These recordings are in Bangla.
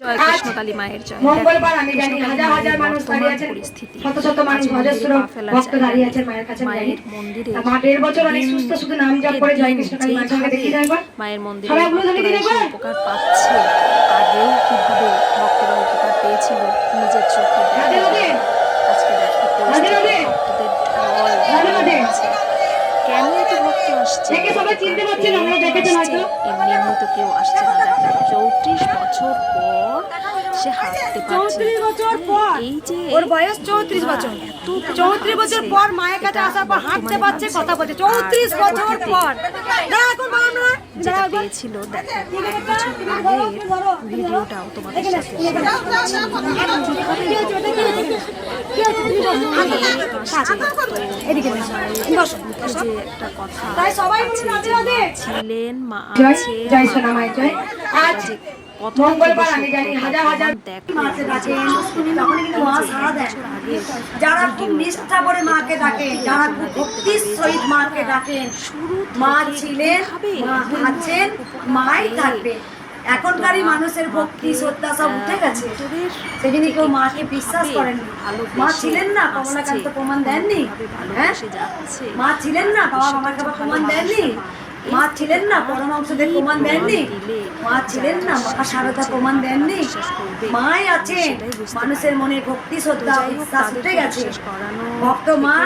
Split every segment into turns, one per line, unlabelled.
জয় মায়ের জয়
মঙ্গলবার আমি জানি হাজার হাজার মানুষ দাঁড়িয়ে আছেন
পরিস্থিতি।
শত শত মানুষ
আজ মন্দিরে
অজস্র
পা ফেলার
ভক্ত দাঁড়িয়ে আছেন মায়ের কাছে
মায়ের মন্দিরে
মা দেড় বছর অনেক সুস্থ শুধু নাম জপ করে জয়
দিন
কৃষ্ণকালী মায়ের সঙ্গে
মন্দিরে? উপকার পাচ্ছে আগেও কীভাবে ভক্তরা উপকার পেয়েছিল নিজের চোখে। আজকে দেখো
রাধে রাধে।
ভক্তদের ঢল
রাধে
আসছে। এমনি এমনি তো কেউ আসছে না চৌত্রিশ বছর পর সে হাঁটতে পারছে
34 বছর পর।
এই যে
ওর বয়স 34 বছর। চৌত্রিশ বছর পর মায়ের কাছে আসার পর হাঁটতে পারছে কথা বলছে চৌত্রিশ বছর পর এখন
যেটা পেয়েছিল দেখো এক আগের ভিডিওটাও তোমাদের সাথে ছিলেন মা আছে কত
মঙ্গলবার
সত্য
আমি জানি
কথা
হাজার হাজার
দেখো
মাকে ডাকেন তখন কিন্তু মা সাড়া যারা খুব নিষ্ঠা করে মাকে ডাকেন যারা খুব ভক্তির সহিত মাকে ডাকেন মা ছিলেন মা আছেন মাই থাকবে। এখনকারই মানুষের ভক্তি শ্রদ্ধা সব উঠে গেছে। সেদিনই কেউ মাকে বিশ্বাস করেন মা ছিলেন না কমলাকান্ত প্রমাণ দেননি। হ্যাঁ? মা ছিলেন না বাবা মামার কাছে প্রমাণ দেননি। মা ছিলেন না পরমাংশদের প্রমাণ দেননি। মা ছিলেন না মা সারদা প্রমাণ দেননি। মাই আছেন মানুষের মনে ভক্তি শ্রদ্ধা উঠে গেছে। ভক্ত মা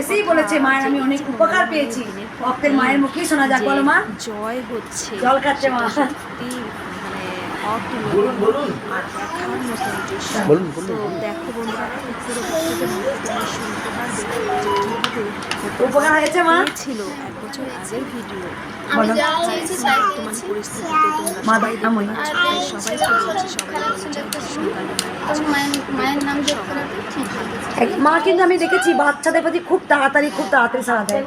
এসেই বলেছে মায়ের আমি অনেক উপকার পেয়েছি। ভক্তের মায়ের মুখেই শোনা যাক বলো মা।
জয় হচ্ছে।
জল খাচ্ছে মা।
অতুলনীয়। আর দেখার মতন দৃশ্য। তো দেখো বন্ধুরা পুরো ভক্তদের মুখে তোমরা শুনতে পারবে
উপকার হয়েছে মা?
ছিল এক বছর আগের ভিডিও। পরিস্থিতিতে তোমরা সবাই সবাইকে বলছি সবাই
মা কিন্তু আমি দেখেছি বাচ্চাদের প্রতি খুব তাড়াতাড়ি খুব তাড়াতাড়ি সারা দেয়।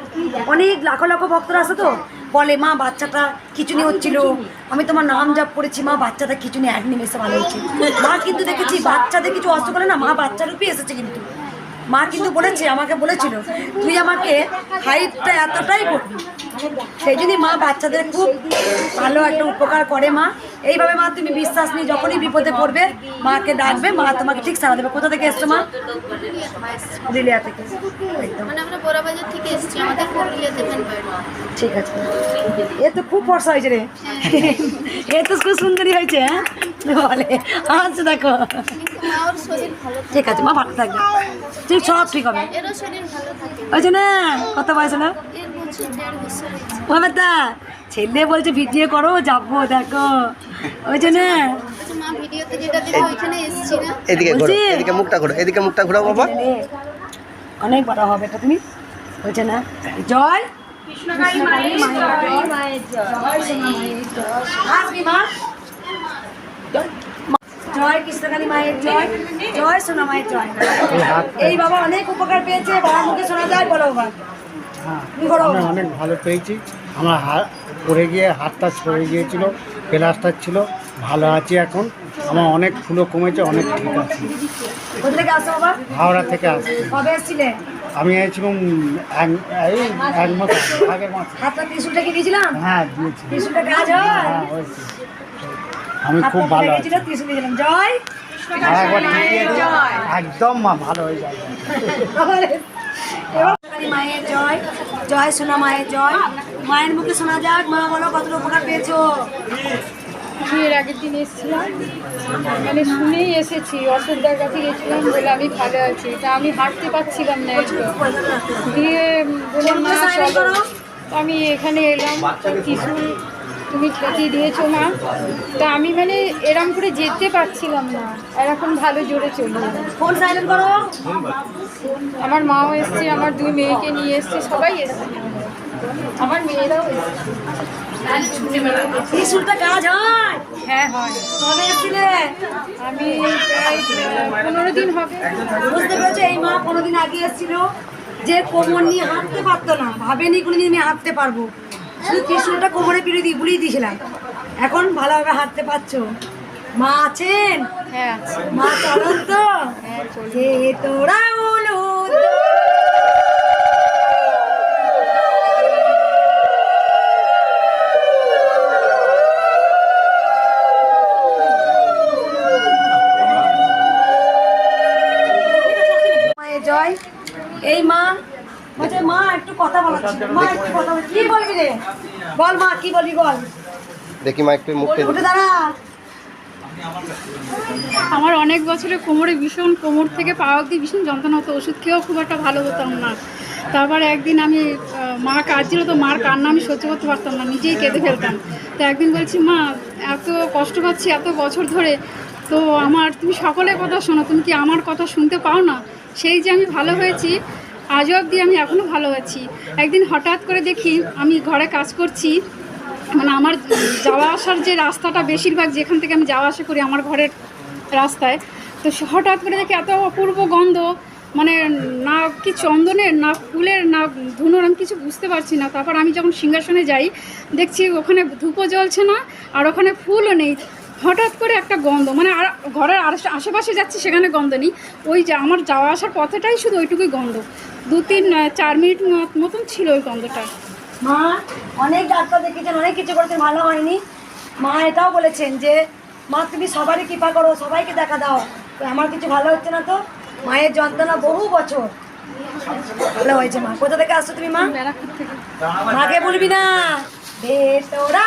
অনেক লাখো লাখো ভক্তরা আছে তো। বলে মা বাচ্চাটা খিচুনি হচ্ছিল। আমি তোমার নাম জাপ করেছি মা বাচ্চাটা খিচুনি এক নিমেষে ভালো হয়েছে মা কিন্তু দেখেছি বাচ্চাদের কিছু অস্ত্র করে না মা বাচ্চা রূপে এসেছে কিন্তু। মা কিন্তু বলেছে আমাকে বলেছিল তুই আমাকে হাইটটা এতটাই করবি সেই জন্যই মা বাচ্চাদের খুব ভালো একটা উপকার করে মা। এইভাবে মা তুমি বিশ্বাস নিয়ে যখনই বিপদে পড়বে মাকে ডাকবে মা তোমাকে ঠিক সারা দেবে। কোথা থেকে এসছো মা? পুরুলিয়া থেকে।
মানে
ঠিক আছে। এ তো খুব ফর্সা হয়েছে রে। এ তো খুব সুন্দরী হয়েছে হ্যাঁ? বলে আচ্ছা দেখো। ঠিক আছে মা ভালো থাকবে। ঠিক সব ঠিক হবে। হয়েছে না কত বয়স না বাবা ছেলে বলছে ভিডিও করো যাব দেখো। হয়েছে না
আচ্ছা মা ভিডিওতে যেটা দিল ওইখানে এসেছি না
এদিকে ঘোরো এদিকে মুখটা ঘোরো এদিকে মুখটা ঘোরাও বাবা।
অনেক বড় হবে এটা তুমি। হয়েছে না জয়। জয়। জয় কৃষ্ণকালী মায়ের জয় জয় সোনা মায়ের জয়। এই বাবা অনেক উপকার পেয়েছে বাবার মুখে শোনা যায় বলো বাবা
আমরা অনেক ভালো পেয়েছি। আমার হাত পড়ে গিয়ে হাতটা সরে গিয়েছিল প্লাস্টার ছিল ভালো আছি এখন। আমার অনেক ফুলো কমেছে অনেক ঠিক আছে। হাওড়া থেকে আসছি। আমি এসেছিলাম এই এক মাস আগের মাস। হ্যাঁ দিয়েছি
হয়?
হ্যাঁ আমি খুব ভালো আছি।
জয়।
একদম ভালো হয়ে যাবে।
এবার মায়ের জয় জয় সোনা মায়ের জয়। মায়ের মুখে শোনা যাক মা বলো কতটা উপকার পেয়েছ?
এর আগের দিন এসেছিলাম। মানে শুনেই এসেছি অশোকদার কাছে গেছিলাম বলে আমি ভালো আছি। তা আমি হাঁটতে পারছিলাম না একটু। দিয়ে বললাম আমি এখানে এলাম কিছু ত্রিশুল তুমি ঠেকিয়ে দিয়েছ মা। তা আমি মানে এরম করে যেতে পারছিলাম না আর এখন ভালো জোরে চলে।
ফোন সাইলেন্ট করো।
আমার মাও এসছে আমার দুই মেয়েকে নিয়ে এসছে সবাই এসছে আমার মেয়েরাও
হয়।
আমি প্রায় পনেরো দিন হবে।
বুঝতে পেরেছ? এই মা কোনোদিন আগে এসেছিল। যে কোমর নিয়ে হাঁটতে পারতো না ভাবেনি কোনোদিন আমি হাঁটতে পারব। শুধু কৃষ্ণটা কোমরে পিড়ে দিয়ে বুলিয়ে দিয়েছিলাম। এখন ভালোভাবে হাঁটতে পারছ? মা আছেন?
হ্যাঁ,
মা চলন। তো হ্যাঁ, তোরা জয় এই মা বলছে মা একটু কথা বলা মা একটু কথা বল কি বলবি রে? বল মা কি বলবি বল।
দেখি মা একটু
উঠে দাঁড়া।
আমার অনেক বছরে কোমরে ভীষণ কোমর থেকে পাওয়া অব্দি ভীষণ যন্ত্রণা হতো। ওষুধ খেয়েও খুব একটা ভালো হতাম না। তারপরে একদিন আমি মা কাঁদছিল তো মার কান্না আমি সহ্য করতে পারতাম না নিজেই কেঁদে ফেলতাম। তো একদিন বলছি মা এত কষ্ট পাচ্ছি এত বছর ধরে। তো আমার তুমি সকলের কথা শোনো তুমি কি আমার কথা শুনতে পাও না? সেই যে আমি ভালো হয়েছি আজ অবধি আমি এখনও ভালো আছি। একদিন হঠাৎ করে দেখি আমি ঘরে কাজ করছি মানে আমার যাওয়া আসার যে রাস্তাটা বেশিরভাগ যেখান থেকে আমি যাওয়া আসা করি আমার ঘরের রাস্তায়, তো হঠাৎ করে দেখি এত অপূর্ব গন্ধ মানে না কি চন্দনের না ফুলের, না ধুনোর আমি কিছু বুঝতে পারছি না। তারপর আমি যখন সিংহাসনে যাই, দেখছি ওখানে ধূপও জ্বলছে না, আর ওখানে ফুলও নেই। হঠাৎ করে একটা গন্ধ মানে আর ঘরের আশে- আশেপাশে যাচ্ছি সেখানে গন্ধ নেই। ওই যে আমার যাওয়া আসার পথেটাই শুধু ওইটুকুই গন্ধ। দু তিন চার মিনিট মতন ছিল ওই গন্ধটা।
মা অনেক ডাক্তার দেখেছেন অনেক কিছু করেছেন ভালো হয়নি। মা এটাও বলেছেন যে মা তুমি সবারই কৃপা করো সবাইকে দেখা দাও। তো আমার কিছু ভালো হচ্ছে না তো? মায়ের যন্ত্রণা বহু বছর। ভালো হয়েছে মা। কোথা থেকে আসছো তুমি মা? মাকে বলবি না। ভেতরা।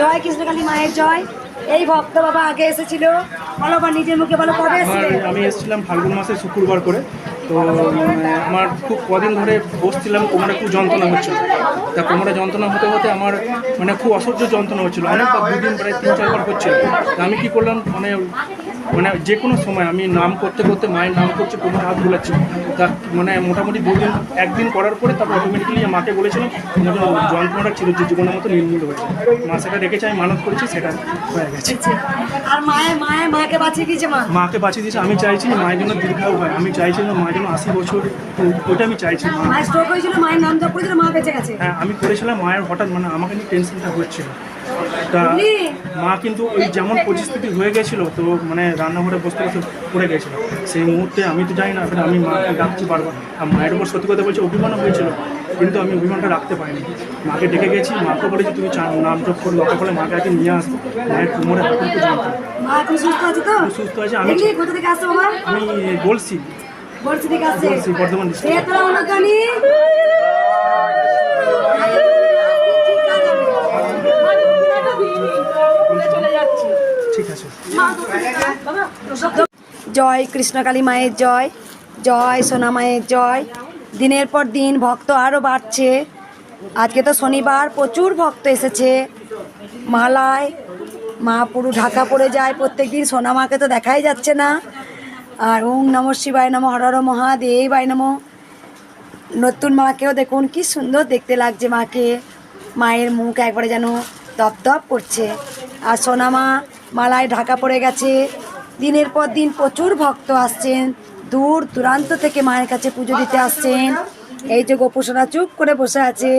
জয় কৃষ্ণকালী মায়ের জয়। এই ভক্ত বাবা আগে এসেছিল। বলো বা নিজের মুখে বলো কবে
আমি এসেছিলাম ফাল্গুন মাসে শুক্রবার করে। তো মানে আমার খুব কদিন ধরে বসছিলাম কোমরে খুব যন্ত্রণা হচ্ছিল। তা কোমরে যন্ত্রণা হতে হতে আমার মানে খুব অসহ্য যন্ত্রণা হচ্ছিল। অনেকবার দুদিন প্রায় তিন চারবার হচ্ছিল। তা আমি কি করলাম মানে মানে যে কোনো সময় আমি নাম করতে করতে মায়ের নাম করছে কোমরে হাত বুলাচ্ছি। তা মানে মোটামুটি দুদিন একদিন করার পরে তারপর অটোমেটিক্যালি মাকে বলেছিলাম আমার যন্ত্রণাটা ছিল যে জীবনের মতো নির্মূল হয়েছে। মা সেটা রেখেছে আমি মানত করেছি সেটা হয়ে গেছে।
আর মায়ের মায়ের মাকে বাঁচিয়ে দিয়েছে মা?
মাকে বাঁচিয়ে দিয়েছে আমি চাইছি মায়ের জন্য দীর্ঘায়ু হয়। আমি চাইছি না মায়ের জন্য আশি বছর ওটা আমি চাইছি মা।
স্ট্রোক হয়েছিল মায়ের নাম জপ করেছিল মা বেঁচে গেছে?
হ্যাঁ আমি করেছিলাম মায়ের হঠাৎ মানে আমাকে নিয়ে টেনশনটা হচ্ছিল। তা মা কিন্তু ওই যেমন পরিস্থিতি হয়ে গেছিল তো মানে রান্নাঘরে বসতে বসতে পড়ে গেছিল। সেই মুহূর্তে আমি তো জানি না এবার আমি মাকে ডাকতে পারব। আর মায়ের উপর সত্যি কথা বলছি অভিমানও হয়েছিল কিন্তু আমি অভিমানটা রাখতে পারিনি। মাকে ডেকে গেছি মাকে বলেছি তুমি নাম জপ করে দরকার হলে মাকে আগে নিয়ে আসব মায়ের কোমরে
সুস্থ আছে তো?
সুস্থ আছে আমি আমি বলছি। বর্ধমান ঠিক আছে।
জয় কৃষ্ণকালী মায়ের জয় জয় সোনা মায়ের জয়। দিনের পর দিন ভক্ত আরও বাড়ছে। আজকে তো শনিবার প্রচুর ভক্ত এসেছে। মালায় মা পুরো ঢাকা পড়ে যায় প্রত্যেক দিন সোনা মাকে তো দেখাই যাচ্ছে না। আর ওং নম শিবায় নম হর হর মহাদেবায় নম। নতুন মাকেও দেখুন কি সুন্দর দেখতে লাগছে মাকে। মায়ের মুখ একবারে যেন দপ দপ করছে। আর সোনামা মালায় ঢাকা পড়ে গেছে। দিনের পর দিন প্রচুর ভক্ত আসছেন। দূর দূরান্ত থেকে মায়ের কাছে পুজো দিতে আসছেন। এই যে গোপুসোনা চুপ করে বসে আছে।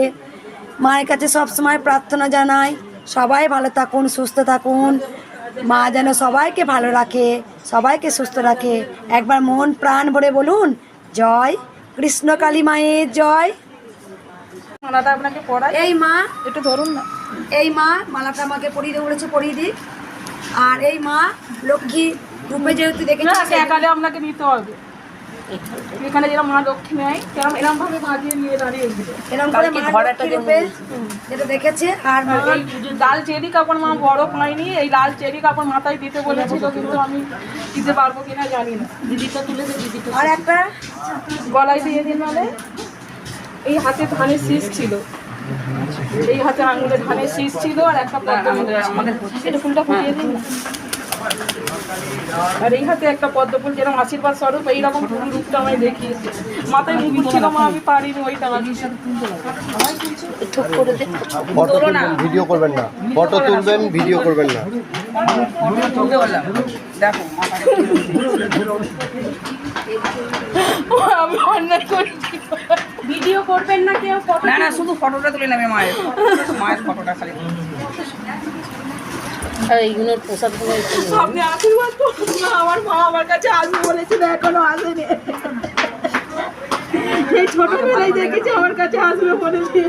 মায়ের কাছে সবসময় প্রার্থনা জানাই। সবাই ভালো থাকুন সুস্থ থাকুন। মা যেন সবাইকে ভালো রাখে সবাইকে সুস্থ রাখে। একবার মন প্রাণ ভরে বলুন জয় কৃষ্ণকালী মায়ের জয়।
আপনাকে পড়াই।
এই মা
একটু ধরুন না।
এই মা মালাটা আমাকে পরিয়ে দিয়ে বলেছে পরিয়ে দিক। আর এই মা লক্ষ্মী রূপে যেহেতু
না
দেখেছি
একালে আপনাকে নিতে হবে। এখানে যেরকম মা লক্ষ্মী নেয় সেরকম এরকম ভাবে ভাজিয়ে নিয়ে দাঁড়িয়ে
এরকম করে রূপে যেটা দেখেছে আর
এই লাল চেরি কাপড় মা বড় পাইনি এই লাল চেরি কাপড় মাথায় দিতে বলেছিল কিন্তু আমি দিতে পারব কিনা জানি না। দিদিটা তুলেছে দিদিটা
আর একটা
গলায় দিয়ে দিন মানে এই হাতে ধানের শীষ ছিল। এই হাতে আঙুলে ধানের শীষ ছিল আর একটা। এটা ফুলটা ফুটিয়ে দিন। আর এই হাতে একটা পদ্ম ফুল যেরকম আশীর্বাদ স্বরূপ এইরকম ফুল রূপটা আমায় দেখিয়েছে। মাথায় মুকুট ছিল মা আমি পারিনি ওইটা
ফটো তুলবেন ভিডিও করবেন না। ফটো তুলবেন ভিডিও করবেন না।
দেখো আমি অন্যায় করেছি
ভিডিও করবেন না কেউ?
ফটো না না শুধু ফটোটা তুলে নেবে মায়ের মায়ের ফটোটা খালি। আর এইগুলোর প্রসাদগুলো
আপনি আশীর্বাদ করুন আমার মা আমার কাছে আসবে বলেছিল এখনও আসেনি। এই ছোটবেলায় দেখেছি আমার কাছে আসবে বলেছে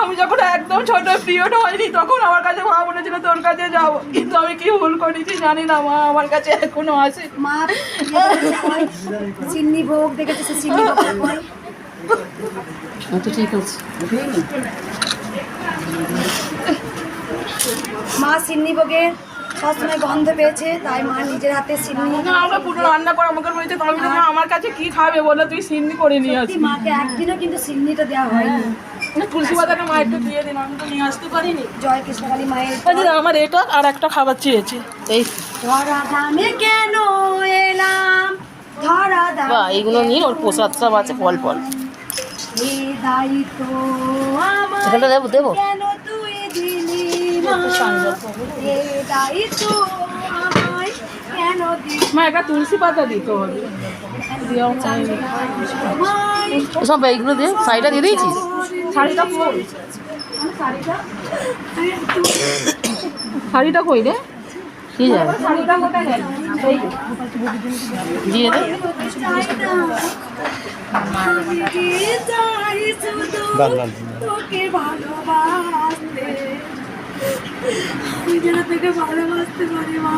আমি যখন একদম ছোট পিরিয়ড হয়নি তখন আমার কাছে মা বলেছিল তোর কাছে যাব। কিন্তু আমি কি ভুল করেছি জানি না মা আমার কাছে এখনও আসে
মা চিন্নি ভোগ দেখেছে চিন্নি ভোগ
আচ্ছা ঠিক আছে।
মা সিন্নি ভোগের সবসময় গন্ধ পেয়েছে তাই মা নিজের হাতে সিন্নি
আমরা পুরো রান্না করে আমাকে বলেছে তো আমি বললাম, মা আমার কাছে কি খাবে বলে তুই সিন্নি করে নিয়ে আসি
মাকে একদিনও কিন্তু সিন্নিটা দেওয়া হয়নি।
না, তুলসী পাতাটা দিয়ে দিন আমি তো নিয়ে আসতে পারিনি।
জয় কৃষ্ণকালী মায়ের
আমার এটা আর একটা খাবার চেয়েছে
এই।
ধরা দামে কেন এলাম? ধরা
বা এইগুলো নিন ওর প্রসাদ সব আছে ফল ফল। এখানটা দেবো দেবো?
মা
তুলসী পাতা দিতে হবে।
সব এইগুলো দিয়ে শাড়িটা দিয়ে দিয়েছিস?
শাড়িটা কই শাড়িটা কই রে?
কি যাবে
শাড়িটা কোথায় গেল
দিয়ে দে
তোকে আমি যেন ভালোবাসতে পারি মা।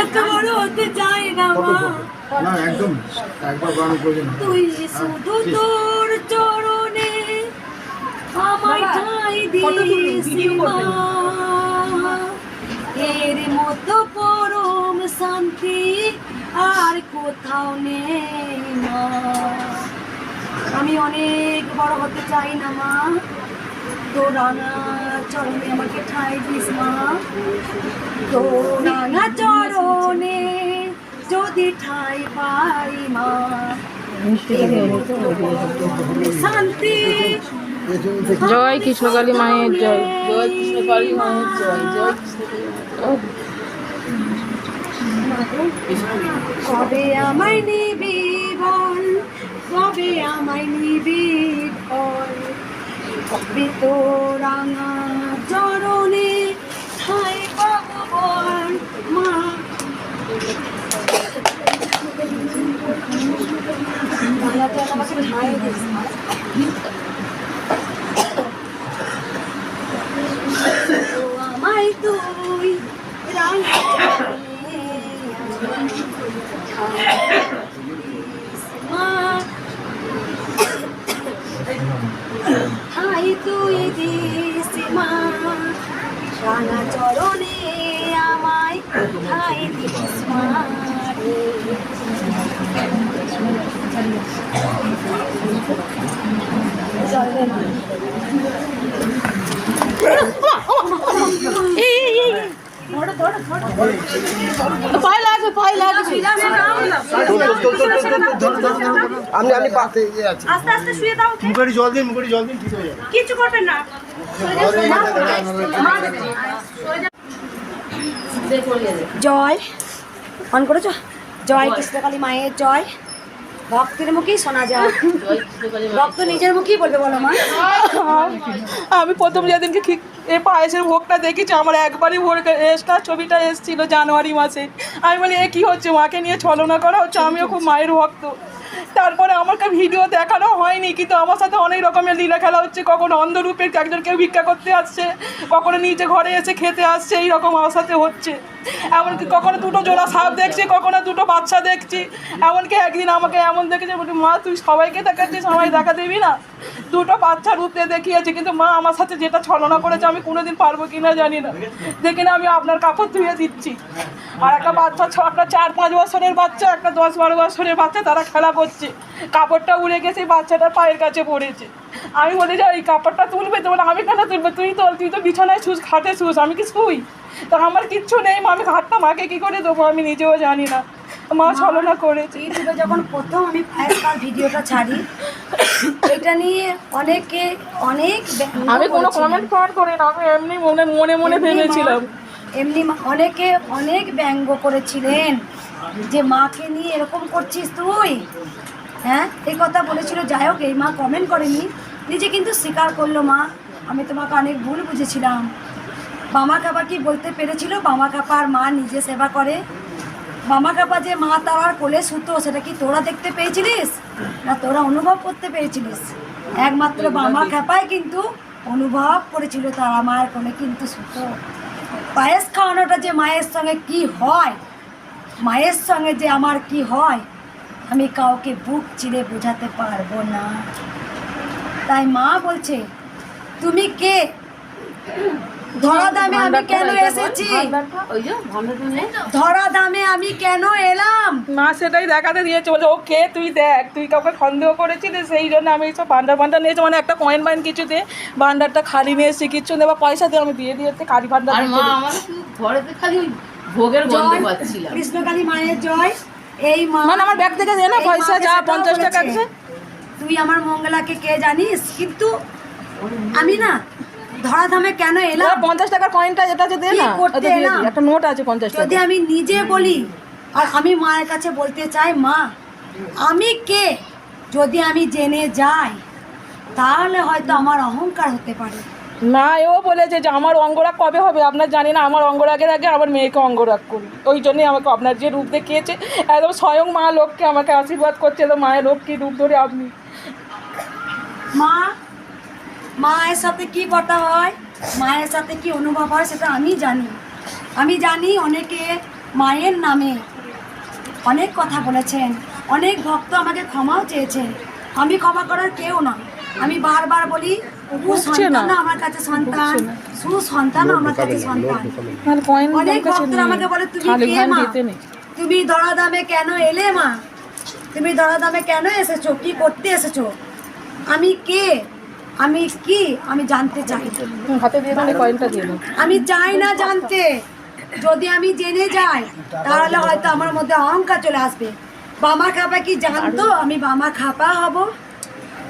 এত বড় হতে চাই না মা।
না একদম একবার বারণ করবেন
তুই শুধু তোর চরণে আমায় ঠাই দিস মা। এর মতো পরম শান্তি আর কোথাও নেই মা। আমি অনেক বড় হতে চাই না মা। তোর রাঙা চরণে আমাকে ঠাই দিস মা। তোর রাঙা চরণে যদি ঠাই পাই মা শান্তি।
জয় কৃষ্ণকালী মায়ের জয়।
জয় কৃষ্ণকালী মায়ের জয়। জয়
কবে আমায় নিবি বল কবে আমায় নিবি বল কবে তো চরণে ঠাই মা। আমাকে ঠাই দিস
পায়ে লাগবে পায়ে লাগবে
আপনি আপনি পা-
আস্তে আস্তে শুয়ে দাও
মুখের জল দিন মুখের জল দিন ঠিক হয়ে যাবে।
কিছু করবেন না। জয়। অন করেছ? জয় কৃষ্ণকালী মায়ের জয়। ভক্তের মুখেই শোনা যায়। ভক্ত নিজের মুখেই বলবে বলো মা।
আমি প্রথম যেদিনকে কি এই পায়েসের ভোগটা দেখেছি, আমার একবারই ভোর এসটা ছবিটা এসেছিল জানুয়ারি মাসে। আমি বলি, এ কী হচ্ছে? মাকে নিয়ে ছলনা করা হচ্ছে? আমিও খুব মায়ের ভক্ত। তারপরে আমাকে ভিডিও দেখানো হয়নি, কিন্তু আমার সাথে অনেক রকমের লীলা খেলা হচ্ছে। কখনো অন্ধরূপে একজন কেউ ভিক্ষা করতে আসছে, কখনো নিচে ঘরে এসে খেতে আসছে, এইরকম আমার সাথে হচ্ছে। এমনকি কখনো দুটো জোড়া সাপ দেখছি, কখনো দুটো বাচ্চা দেখছি। এমনকি একদিন আমাকে এমন দেখেছে বলি মা, তুই সবাইকে দেখাচ্ছিস সবাই দেখা দিবি না? দুটো বাচ্চা রূপে দেখিয়েছে, কিন্তু মা আমার সাথে যেটা ছলনা করেছে, আমি কোনোদিন পারব কি না জানি না। দেখি না, আমি আপনার কাপড় ধুয়ে দিচ্ছি। আর একটা বাচ্চা ছ একটা চার, পাঁচ বছরের বাচ্চা, একটা দশ, বারো বছরের বাচ্চা, তারা খেলা করছে। কাপড়টা উড়ে গেছে বাচ্চাটার পায়ের কাছে পড়েছে। আমি বলি, যে, এই কাপড়টা তুলবে, তো আমি কেন তুলবে? তুই তো তুই তো বিছানায় শুস, খাটে শুস, আমি কি শুই? তো আমার কিচ্ছু নেই মা, আমি হাতটা মাকে কী করে দেবো? আমি নিজেও জানি না। মা ছলনা করেছে।
ইউটিউবে যখন প্রথম আমি পায়েসকার ভিডিওটা ছাড়ি এটা নিয়ে অনেকে অনেক
আমি কোনো কমেন্ট ফর করি না আমি এমনি মনে মনে মনে ভেবেছিলাম।
এমনি অনেকে অনেক ব্যঙ্গ করেছিলেন যে মাকে নিয়ে এরকম করছিস তুই? হ্যাঁ? এই কথা বলেছিল যাই হোক এই মা কমেন্ট করেনি। নিজে কিন্তু স্বীকার করল মা। আমি তোমাকে অনেক ভুল বুঝেছিলাম। বামা কাপা কি বলতে পেরেছিল? বামা কাপার মা নিজে সেবা করে। বামা কাপা যে মা তারার কোলে সুতো সেটা কি তোরা দেখতে পেয়েছিলিস? না তোরা অনুভব করতে পেরেছিলিস? একমাত্র বামা খাপাই কিন্তু অনুভব করেছিল তারা মায়ের কোলে কিন্তু সুতো। পায়েস খাওয়ানোটা যে মায়ের সঙ্গে কি হয়? মায়ের সঙ্গে যে আমার কি হয়? আমি কাউকে বুক চিরে বোঝাতে পারব না। তাই মা বলছে তুমি কে? ধরা দামে আমি কেন এসেছি? ধরা দামে আমি কেন এলাম?
মা সেটাই দেখাতে দিয়েছে বলে ও কে? তুই দেখ তুই কাউকে সন্দেহ করেছিলিস সেই জন্য আমি এইসব ভান্ডার ভান্ডার নিয়েছি মানে একটা কয়েন বাইন কিছু দিয়ে ভান্ডারটা খালি নিয়ে এসেছি কিছু নেই বা পয়সা দিয়ে আমি দিয়ে দিয়েছি খালি ভান্ডার
আর
দিয়ে
মা
দিয়েছি।
আমার শুধু ঘরেতে খালি ভোগের গন্ধ পাচ্ছিলাম
কৃষ্ণকালী মায়ের জয় এই মা
মানে আমার ব্যাগ থেকে দে না পয়সা যা পঞ্চাশ টাকা আছে।
তুই আমার মঙ্গলাকে কে জানিস? কিন্তু আমি না ধরা ধামে কেন এলাম?
পঞ্চাশ টাকার কয়েনটা যেটা আছে দে
কি
না
করতে এলাম?
একটা নোট আছে পঞ্চাশ
যদি আমি নিজে বলি আর আমি মায়ের কাছে বলতে চাই মা আমি কে? যদি আমি জেনে যাই তাহলে হয়তো আমার অহংকার হতে পারে।
না এও বলেছে যে আমার অঙ্গরাগ কবে হবে? আপনার জানি না আমার অঙ্গরাগের আগে আমার মেয়েকে অঙ্গরাগ করি। ওই জন্যই আমাকে আপনার যে রূপ দেখিয়েছে একদম স্বয়ং মা লোককে আমাকে আশীর্বাদ করছে তো মায়ের লোক কি রূপ ধরে আপনি?
মা মায়ের সাথে কি কথা হয় মায়ের সাথে কি অনুভব হয় সেটা আমি জানি। আমি জানি অনেকে মায়ের নামে অনেক কথা বলেছেন অনেক ভক্ত আমাকে ক্ষমাও চেয়েছেন। আমি ক্ষমা করার কেউ না। আমি বারবার বলি
বুঝছে না।
সুসন্তানও আমার কাছে সন্তান সুসন্তানও আমার কাছে সন্তান। অনেক ভক্তরা আমাকে বলে তুমি কে মা? তুমি দরা দামে কেন এলে মা? তুমি দরা দামে কেন এসেছ? কি করতে এসেছ? আমি কে? আমি কি? আমি জানতে চাই।
হাতে দিয়ে কয়েনটা দিয়ে
আমি চাই না জানতে। যদি আমি জেনে যাই তাহলে হয়তো আমার মধ্যে অহংকার চলে আসবে। বামা খাপা কি জানতো? আমি বামা খাপা হব।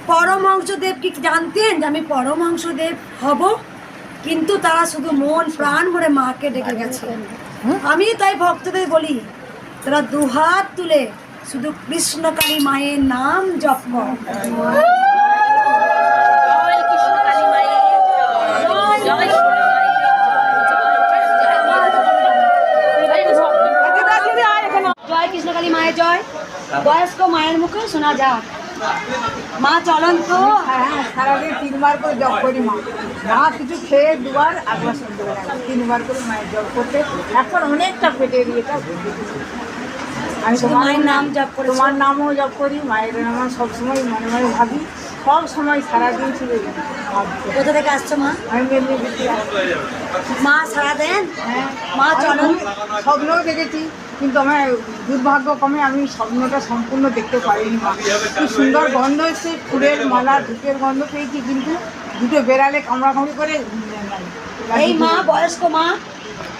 পরমহংসদেব কি জানতেন যে আমি পরমহংসদেব হব? কিন্তু তারা শুধু মন প্রাণ ভরে মাকে ডেকে গেছে। আমি তাই ভক্তদের বলি তারা দুহাত তুলে শুধু কৃষ্ণকালী মায়ের নাম জপ কর। জয়। বয়স্ক মায়ের মুখে শোনা যাক। মা চলন্ত।
হ্যাঁ সারাদিন তিনবার করে জব করি মা। না কিছু খেয়ে দুবার সন্ধ্যেবেলা তিনবার করে মায়ের জব করতে। এখন অনেকটা পেটে দিয়েটা আমি তোমার
মায়ের নাম জপ করে
তোমার নামও জব করি মায়ের নাম সবসময় মনে মনে ভাবি। সব সময় সারাদিন ছিল
কোথা থেকে আসছো মা?
আমি মেদিনীপুর
মা সারা দেন?
হ্যাঁ।
মা চলন?
স্বপ্নও দেখেছি। কিন্তু আমার দুর্ভাগ্য কমে আমি স্বপ্নটা সম্পূর্ণ দেখতে পারিনি মা। কি সুন্দর গন্ধ এসছে ফুলের মালা ধূপের গন্ধ পেয়েছি কিন্তু দুটো বেড়ালে কামড়াকামড়ি করে
এই মা বয়স্ক মা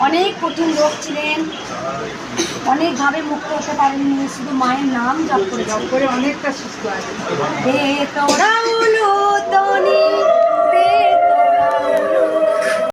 অনেক কঠিন রোগ ছিলেন। অনেকভাবে মুক্ত হতে পারেননি শুধু মায়ের নাম জপ করে
জব করে অনেকটা সুস্থ আছে।